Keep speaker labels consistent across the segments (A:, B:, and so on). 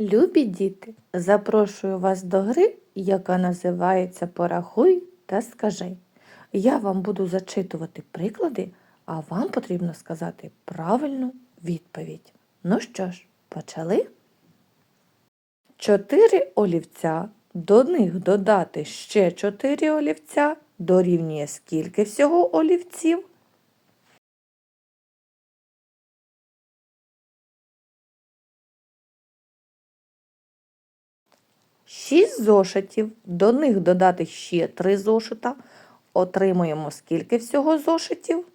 A: Любі діти, запрошую вас до гри, яка називається Порахуй та скажи. Я вам буду зачитувати приклади, а вам потрібно сказати правильну відповідь. Ну що ж, почали? Чотири олівця, до них додати ще чотири олівця, дорівнює скільки всього олівців? Шість зошитів, до них додати ще три зошита. Отримуємо скільки всього зошитів?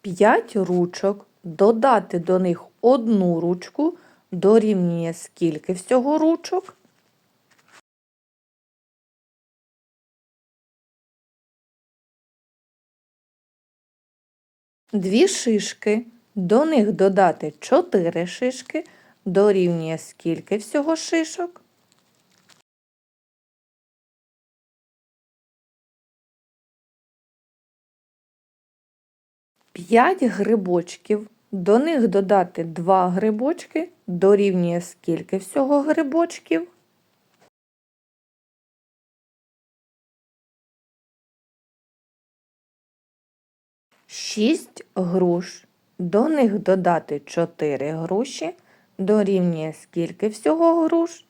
A: П'ять ручок, додати до них одну ручку, дорівнює скільки всього ручок? Дві шишки, до них додати чотири шишки, дорівнює скільки всього шишок? П'ять грибочків, до них додати два грибочки, дорівнює скільки всього грибочків? Шість груш. До них додати 4 груші. Дорівнює скільки всього груш?